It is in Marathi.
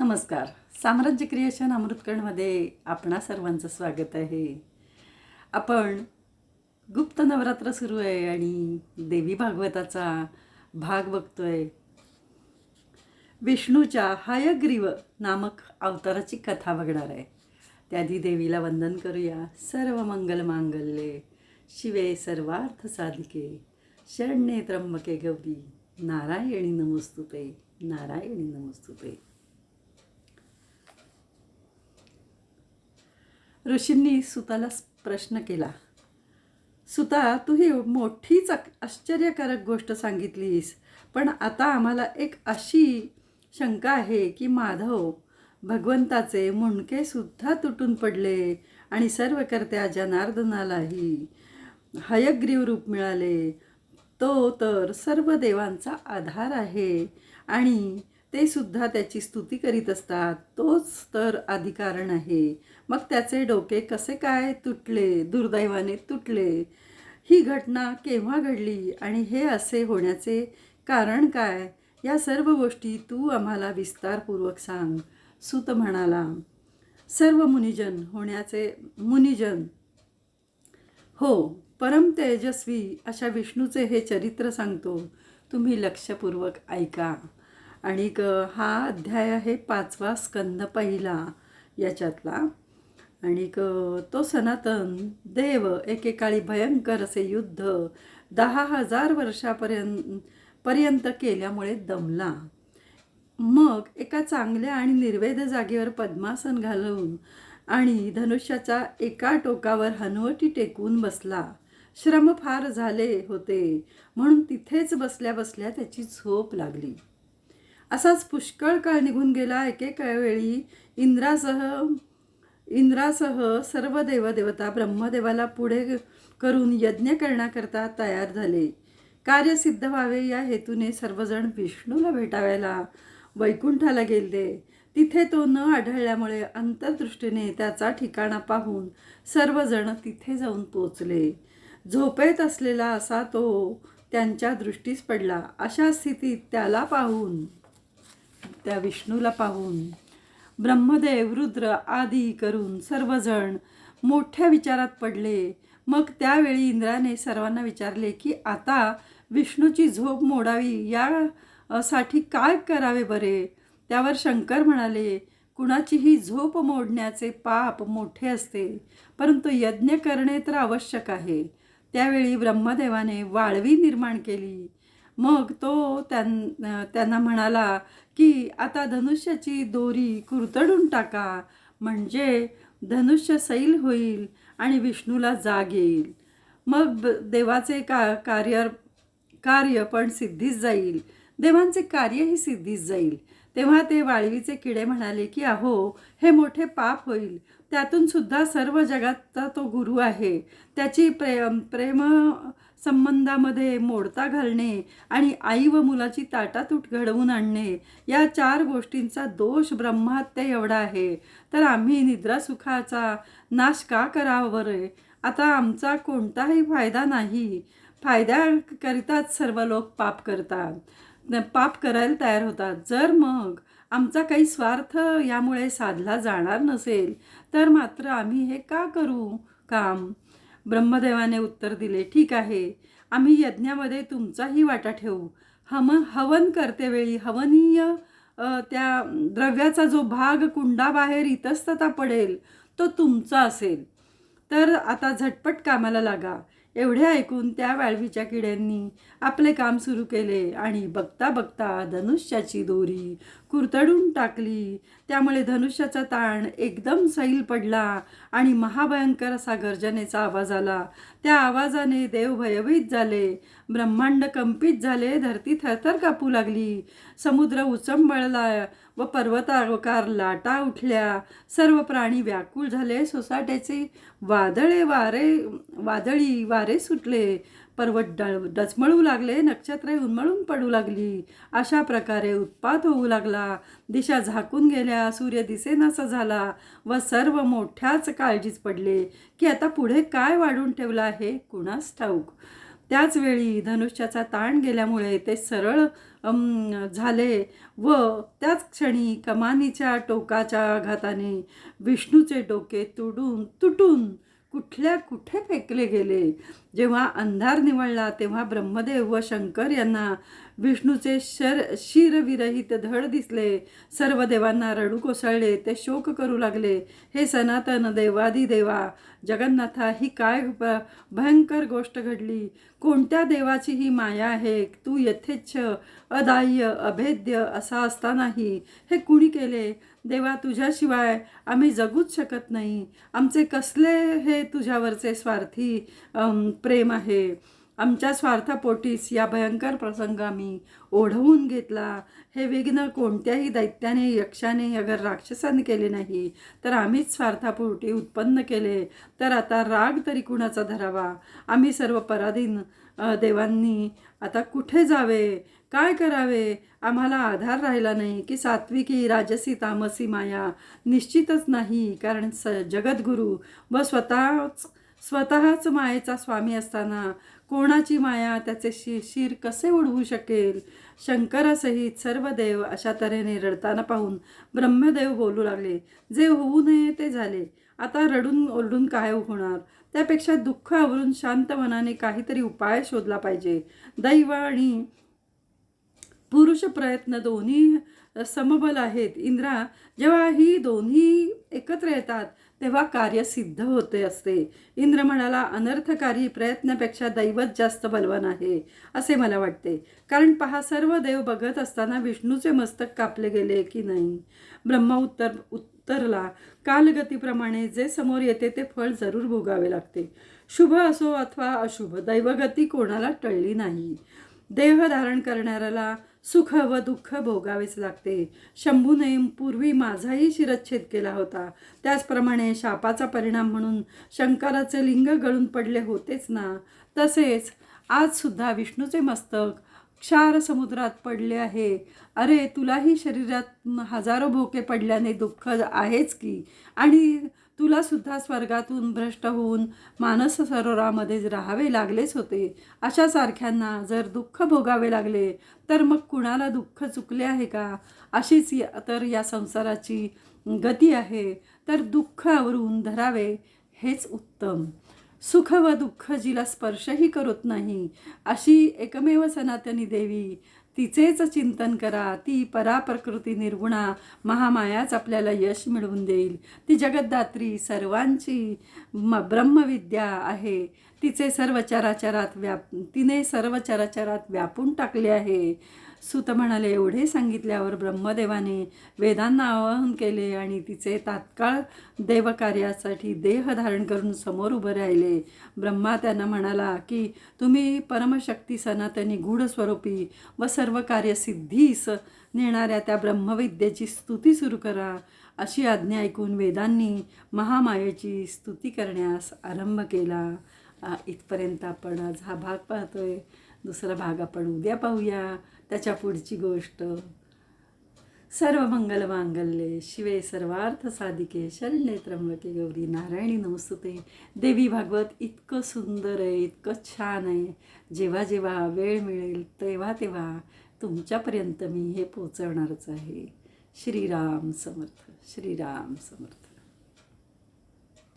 नमस्कार. साम्राज्य क्रिएशन अमृतकणमध्ये आपणा सर्वांचं स्वागत आहे. आपण गुप्त नवरात्र सुरू आहे आणि देवी भागवताचा भाग बघतोय. विष्णूच्या हयग्रीव नामक अवताराची कथा बघणार आहे. त्याआधी देवीला वंदन करूया. सर्व मंगल मांगल्ये. शिवे सर्वार्थ साधिके. शरण्ये त्र्यंबके गौरी. नारायणी नमस्तुते. नारायणी नमोस्तुते. ऋषींनी सुताला प्रश्न केला. सुता तू ही मोठीच आश्चर्यकारक गोष्ट सांगितलीस पण आता आम्हाला एक अशी शंका आहे की माधव भगवंताचे मुंडके सुद्धा तुटून पडले आणि सर्व कर्त्या जनार्दनालाही हयग्रीव रूप मिळाले. तो तर सर्व देवांचा आधार आहे आणि ते सुद्धा त्याची स्तुती करीत असतात. तोच तर अधिकारण आहे. मग त्याचे डोके कसे काय तुटले दुर्दैवाने तुटले? ही घटना केव्हा घडली आणि हे असे होण्याचे कारण काय? या सर्व गोष्टी तू आम्हाला विस्तारपूर्वक सांग सुत म्हणाला. सर्व मुनिजन होण्याचे मुनिजन. हो परम तेजस्वी अशा विष्णूचे हे चरित्र सांगतो. तुम्ही लक्षपूर्वक ऐका. आणि हा अध्याय आहे पाचवा स्कंद पहिला. याच्यातला आणि तो सनातन देव एकेकाळी भयंकर असे युद्ध दहा हजार वर्षापर्यंत पर्यंत केल्यामुळे दमला. मग एका चांगल्या आणि निर्वेद जागेवर पद्मासन घालून आणि धनुष्याच्या एका टोकावर हनुवटी टेकून बसला. श्रम फार झाले होते म्हणून तिथेच बसल्या बसल्या त्याची झोप लागली. असाच पुष्कळ काळ निघून गेला. एकेका वेळी इंद्रासह इंद्रासह सर्व देवदेवता ब्रह्मदेवाला पुढे करून यज्ञ करण्याकरता तयार झाले. कार्य सिद्ध व्हावे या हेतूने सर्वजण विष्णूला भेटावायला वैकुंठाला गेले. तिथे तो न आढळल्यामुळे अंतर्दृष्टीने त्याचा ठिकाणा पाहून सर्वजण तिथे जाऊन पोचले. झोपेत असलेला असा तो त्यांच्या दृष्टीस पडला. अशा स्थितीत त्याला पाहून त्या विष्णूला पाहून ब्रह्मदेव रुद्र आदी करून सर्वजण मोठ्या विचारात पडले. मग त्यावेळी इंद्राने सर्वांना विचारले की आता विष्णूची झोप मोडावी या साठी काय करावे बरे? त्यावर शंकर म्हणाले कुणाचीही झोप मोडण्याचे पाप मोठे असते परंतु यज्ञ करणे तर आवश्यक आहे. त्यावेळी ब्रह्मदेवाने वाळवी निर्माण केली. मग तो त्यां त्यांना म्हणाला की आता धनुष्याची दोरी कुरतडून टाका. म्हणजे धनुष्य सैल होईल आणि विष्णूला जाग येईल. मग देवाचे का कार्य कार्य पण सिद्धीच जाईल. देवांचे कार्यही सिद्धीच जाईल. तेव्हा ते वाळवीचे किडे म्हणाले की अहो हे मोठे पाप होईल. त्यातून सुद्धा सर्व जगाचा तो गुरु आहे. त्याची प्रेम प्रेम संबंधामध्ये मोडता घालणे आणि आई व मुलाची ताटातूट घडवून आणणे या चार गोष्टींचा दोष ब्रह्महत्या एवढा आहे. तर आम्ही निद्रासुखाचा नाश का करावा बरे? आता आमचा कोणताही फायदा नाही. फायद्याकरिताच सर्व लोक पाप करतात. पाप करायला तयार होतात. जर मग आमचा काही स्वार्थ यामुळे साधला जाणार नसेल तर मात्र आम्ही हे का करू? काम? ब्रह्मदेवाने उत्तर दिले ठीक आहे आम्ही यज्ञामध्ये तुमचाही वाटा ठेवू. हम हवन करतेवेळी हवनीय त्या द्रव्याचा जो भाग कुंडाबाहेर इतस्तता पडेल तो तुमचा असेल. तर आता झटपट कामाला लागा. एवढे ऐकून त्या वाळवीच्या किड्यांनी आपले काम सुरू केले आणि बघता बघता धनुष्याची दोरी कुरतडून टाकली. त्यामुळे धनुष्याचा ताण एकदम सैल पडला आणि महाभयंकर असा गर्जनेचा आवाज आला. त्या आवाजाने देव भयभीत झाले. ब्रह्मांड कंपित झाले धरती थरथर कापू लागली. समुद्र उचंबळला व पर्वताकार लाटा उठल्या. सर्व प्राणी व्याकुळ झाले. सोसाट्याचे वादळे वारे वादळी वारे सुटले. पर्वत डळ डचमळू लागले. नक्षत्रे उन्मळून पडू लागली. अशा प्रकारे उत्पात होऊ लागला. दिशा झाकून गेल्या. सूर्य दिसेनासा झाला व सर्व मोठ्याच काळजीच पडले. की आता पुढे काय वाढून ठेवलं आहे कुणास ठाऊक? त्याचवेळी धनुष्याचा ताण गेल्यामुळे ते सरळ झाले व त्याच क्षणी कमानीच्या टोकाच्या आघाताने विष्णूचे डोके तुडून तुटून कुठल्या कुठे फेकले गेले? जेव्हा अंधार निवळला तेव्हा ब्रह्मदेव व शंकर यांना विष्णूचे शर शिरविरहित धड दिसले. सर्व देवांना रडू कोसळले. ते शोक करू लागले. हे सनातन देवादी देवा जगन्नाथा ही काय भयंकर गोष्ट घडली? कोणत्या देवाची ही माया आहे? तू यथेच्छ अदाह्य अभेद्य असा असतानाही हे कुणी केले? देवा तुझ्याशिवाय आम्ही जगूच शकत नाही. आमचे कसले हे तुझ्यावरचे स्वार्थी प्रेम आहे? आमच्या स्वार्थपोटीस या भयंकर प्रसंग आम्ही ओढवून घेतला. हे विघ्न कोणत्याही दैत्याने यक्षाने अगर राक्षसाने केले नाही तर आम्हीच स्वार्थापोटी उत्पन्न केले. तर आता राग तरी कुणाचा धरावा? आम्ही सर्व पराधीन देवांनी आता कुठे जावे? काय करावे? आम्हाला आधार राहिला नाही की सात्विकी राजसी तामसी माया निश्चितच नाही कारण स जगद्गुरू व स्वतःच स्वतःच मायेचा स्वामी असताना कोणाची माया त्याचे शि शिर कसे उडवू शकेल? शंकरासहित सर्व देव अशा तऱ्हेने रडताना पाहून ब्रह्मदेव बोलू लागले जे होऊ नये ते झाले. आता रडून ओरडून काय होणार? त्यापेक्षा दुःख आवरून शांत मनाने काहीतरी उपाय शोधला पाहिजे. दैव आणि पुरुष प्रयत्न दोन्ही समबल आहेत. इंद्रा जेव्हा ही दोन्ही एकत्र येतात तेव्हा कार्य सिद्ध होते असते. इंद्र म्हणाला अनर्थकारी प्रयत्नापेक्षा दैवत जास्त बलवान आहे असे मला वाटते. कारण पहा सर्व देव बघत असताना विष्णूचे मस्तक कापले गेले की नाही? ब्रह्मा उत्तर उत्तरला. कालगतीप्रमाणे जे समोर येते ते फळ जरूर भोगावे लागते. शुभ असो अथवा अशुभ दैवगती कोणाला टळली नाही. देह धारण करणाऱ्याला सुख व दुःख भोगावेच लागते. शंभूने पूर्वी माझाही शिरच्छेद केला होता. त्याचप्रमाणे शापाचा परिणाम म्हणून शंकराचे लिंग गळून पडले होतेच ना. तसेच आज सुद्धा विष्णूचे मस्तक क्षार समुद्रात पडले आहे. अरे तुलाही शरीरात हजारो भोके पडल्याने दुःख आहेच की? आणि तुला सुद्धा स्वर्गातून भ्रष्ट होऊन मानस सरोवरामध्ये राहावे लागलेच होते. अशा सारख्यांना जर दुःख भोगावे लागले तर मग कुणाला दुःख चुकले आहे का? अशीच या- तर या संसाराची गती आहे. तर दुःख आवरून धरावे हेच उत्तम. सुख व दुःख जिला स्पर्शही करत नाही. अशी एकमेव सनातनी देवी तिचेच चिंतन करा ती पराप्रकृती निर्गुणा महामायाच आपल्याला यश मिळवून देईल. ती जगद्धात्री सर्वांची म ब्रह्मविद्या आहे. तिचे सर्व चराचरात व्याप तिने सर्व चराचरात व्यापून टाकले आहे. सुत म्हणाले एवढे सांगितल्यावर ब्रह्मदेवाने वेदांना आवाहन केले आणि तिचे तात्काळ देवकार्यासाठी देह धारण करून समोर उभे राहिले. ब्रह्मा त्यांना म्हणाला की तुम्ही परमशक्ती सनातनी गूढस्वरूपी व सर्व कार्यसिद्धीस नेणाऱ्या त्या ब्रह्मविद्येची स्तुती सुरू करा. अशी आज्ञा ऐकून वेदांनी महामायेची स्तुती करण्यास आरंभ केला. इथपर्यंत आपण आज हा भाग पाहतोय. दुसरा भाग आपण उद्या पाहूया. त्याच्या पुढची गोष्ट. सर्व मंगल मांगल्ये शिवे सर्वार्थ साधिके शरण्ये त्र्यंबके गौरी नारायणी नमस्तुते. देवी भागवत इतकं सुंदर आहे इतकं छान आहे. जेव्हा जेव्हा वेळ मिळेल तेव्हा तेव्हा तुमच्यापर्यंत मी हे पोचवणारच आहे. श्रीराम समर्थ श्रीराम समर्थ.